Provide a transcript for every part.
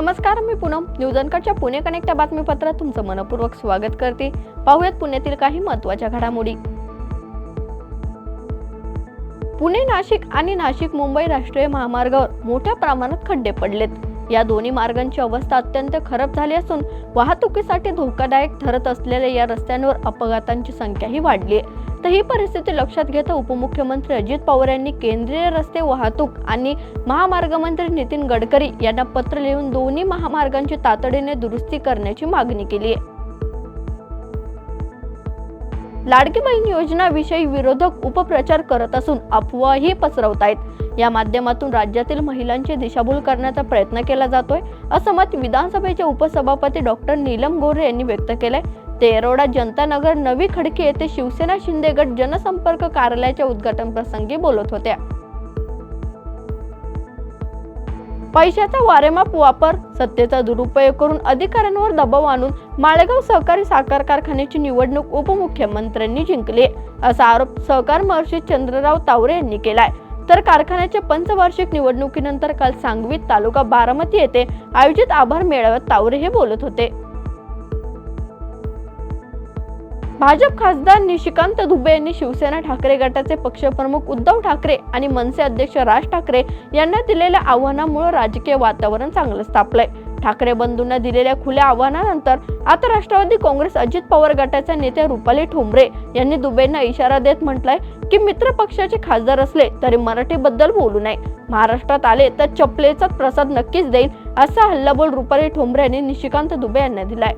नमस्कार मी पूनम. न्यूज अनकटच्या पुणे कनेक्ट या बातमीपत्रात तुमचं मनपूर्वक स्वागत करते. पाहुयात पुण्यातील काही महत्त्वाच्या घडामोडी. पुणे नाशिक आणि नाशिक मुंबई राष्ट्रीय महामार्गावर मोठ्या प्रमाणात खड्डे पडलेत. या दोन्ही मार्गांची अवस्था अत्यंत खराब झाली असून वाहतुकीसाठी धोकादायक ठरत असलेल्या या रस्त्यांवर अपघातांची संख्याही वाढली आहे. तर ही परिस्थिती लक्षात घेता उपमुख्यमंत्री अजित पवार यांनी केंद्रीय रस्ते वाहतूक आणि महामार्ग मंत्री नितीन गडकरी यांना पत्र लिहून दोन्ही महामार्गांची तातडीने दुरुस्ती करण्याची मागणी केली आहे. लाडकी बहीण योजनाविषयी विरोधक उपप्रचार करत असून अफवाही पसरवत आहेत या माध्यमातून राज्यातील महिलांची दिशाभूल करण्याचा प्रयत्न केला जातोय असं मत विधानसभेचे उपसभापती डॉक्टर नीलम गोरे यांनी व्यक्त केलंय. तेरोडा जनतानगर नवी खडकी येथे शिवसेना शिंदे गट जनसंपर्क कार्यालयाच्या उद्घाटन प्रसंगी बोलत होत्या. पैशाचा वारेमाप वापर सत्तेचा दुरुपयोग करून अधिकाऱ्यांवर दबाव आणून माळेगाव सहकारी साखर कारखान्याची निवडणूक उपमुख्यमंत्र्यांनी जिंकली. असा आरोप सहकार महर्षी चंद्रराव तावरे यांनी केलाय. तर कारखान्याच्या पंचवार्षिक निवडणुकीनंतर काल सांगवीत तालुका बारामती येथे आयोजित आभार मेळाव्यात तावरे हे बोलत होते. भाजप खासदार निशिकांत दुबे यांनी शिवसेना ठाकरे गटाचे पक्षप्रमुख उद्धव ठाकरे आणि मनसे अध्यक्ष राज ठाकरे यांना दिलेल्या आव्हानामुळे राजकीय वातावरण चांगलंच तापलंय ठाकरे बंधूंना दिलेल्या खुल्या आव्हानानंतर आता राष्ट्रवादी काँग्रेस अजित पवार गटाच्या नेत्या रुपाली ठोंबरे यांनी दुबेंना इशारा देत म्हटलंय की मित्र पक्षाचे खासदार असले तरी मराठीबद्दल बोलू नये. महाराष्ट्रात आले तर चपलेचा प्रसाद नक्कीच देईल असा हल्लाबोल रुपाली ठोंबरे यांनी निशिकांत दुबे यांना दिलाय.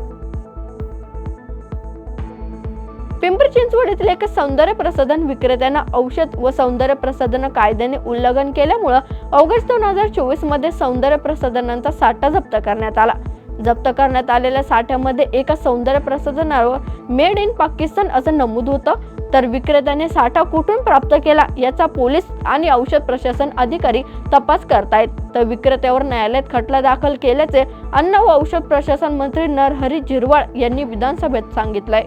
पिंपरी चिंचवड येथील एका सौंदर्य प्रसाधन विक्रेत्यांना औषध व सौंदर्य प्रसाधन कायद्याने उल्लंघन केल्यामुळं ऑगस्ट दोन हजार चोवीसमध्ये सौंदर्य प्रसाधनांचा साठा जप्त करण्यात आला. जप्त करण्यात आलेल्या साठ्यामध्ये एका सौंदर्य प्रसाधनावर मेड इन पाकिस्तान असं नमूद होतं तर विक्रेत्याने साठा कुठून प्राप्त केला याचा पोलीस आणि औषध प्रशासन अधिकारी तपास करतायत. तर विक्रेत्यावर न्यायालयात खटला दाखल केल्याचे अन्न व औषध प्रशासन मंत्री नरहरी झिरवाळ यांनी विधानसभेत सांगितलंय.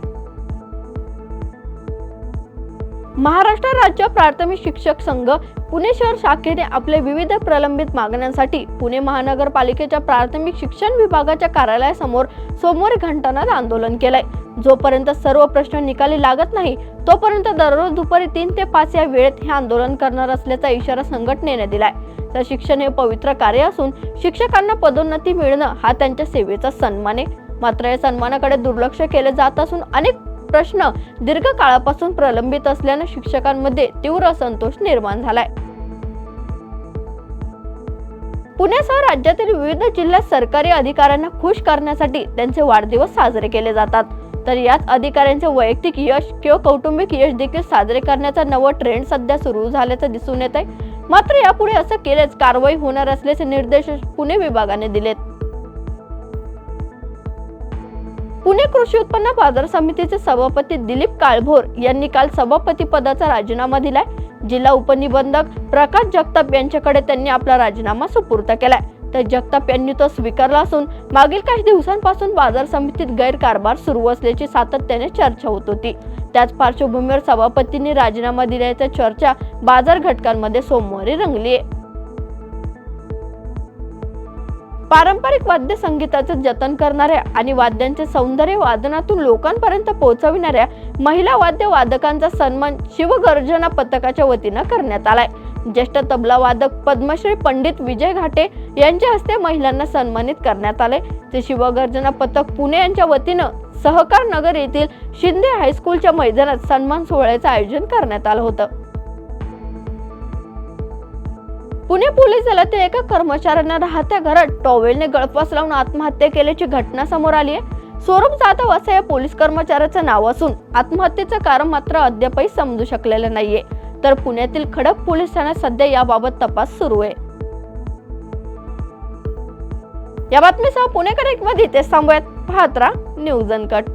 महाराष्ट्र राज्य प्राथमिक शिक्षक संघ पुणे शहर शाखेने आपले विविध प्रलंबित मागण्यांसाठी पुणे महानगरपालिकेच्या प्राथमिक शिक्षण विभागाच्या कार्यालयासमोर सोमवारी घंटानाद आंदोलन केलंय. जोपर्यंत सर्व प्रश्न निकाली लागत नाही तोपर्यंत दररोज दुपारी तीन ते पाच या वेळेत हे आंदोलन करणार असल्याचा इशारा संघटनेने दिलाय. तर शिक्षण हे पवित्र कार्य असून शिक्षकांना पदोन्नती मिळणं हा त्यांच्या सेवेचा सन्मान आहे. मात्र या सन्मानाकडे दुर्लक्ष केले जात असून अनेक प्रश्न दीर्घकाळापासून प्रलंबित असल्यानं शिक्षकांमध्ये तीव्र असंतोष निर्माण झालाय. पुण्यासह राज्यातील विविध जिल्ह्यात सरकारी अधिकाऱ्यांना खुश करण्यासाठी त्यांचे वाढदिवस साजरे केले जातात. तर याच अधिकाऱ्यांचे वैयक्तिक यश किंवा कौटुंबिक यश देखील साजरे करण्याचा नवं ट्रेंड सध्या सुरू झाल्याचं दिसून येत आहे मात्र यापुढे असं केल्यास कारवाई होणार असल्याचे निर्देश पुणे विभागाने दिलेत. पुणे कृषी उत्पन्न बाजार समितीचे सभापती दिलीप काळभोर यांनी काल सभापती पदाचा राजीनामा दिलाय. जिल्हा उपनिबंधक प्रकाश जगताप यांच्याकडे त्यांनी आपला राजीनामा सुपूर्त केलाय. तर जगताप यांनी तो स्वीकारला असून मागील काही दिवसांपासून बाजार समितीत गैरकारभार सुरू असल्याची सातत्याने चर्चा होत होती. त्याच पार्श्वभूमीवर सभापतींनी राजीनामा दिल्याच्या चर्चा बाजार घटकांमध्ये सोमवारी रंगली आहे पारंपरिक वाद्य संगीताचे जतन करणाऱ्या आणि वाद्यांचे सौंदर्य वादनातून लोकांपर्यंत पोहोचविणाऱ्या महिला वाद्य वादकांचा सन्मान शिवगर्जना पथकाच्या वतीनं करण्यात आलाय. ज्येष्ठ तबला वादक पद्मश्री पंडित विजय घाटे यांच्या हस्ते महिलांना सन्मानित करण्यात आले ते शिवगर्जना पथक पुणे यांच्या वतीनं सहकार नगर येथील शिंदे हायस्कूलच्या मैदानात सन्मान सोहळ्याचं आयोजन करण्यात आलं होतं. पुणे पोलीस दलातील एका कर्मचाऱ्यांना राहत्या घरात टॉवेलने गळफास लावून आत्महत्या केल्याची घटना समोर आली आहे. स्वरूप जाधव असं या पोलीस कर्मचाऱ्याचं नाव असून आत्महत्येचं कारण मात्र अद्यापही समजू शकलेलं नाहीये. तर पुण्यातील खडक पोलीस ठाण्यात सध्या याबाबत तपास सुरू आहे. या बातमीसह पुणेकर एक मध्ये तेच थांबूयात. पाहत राहा न्यूज अनकट.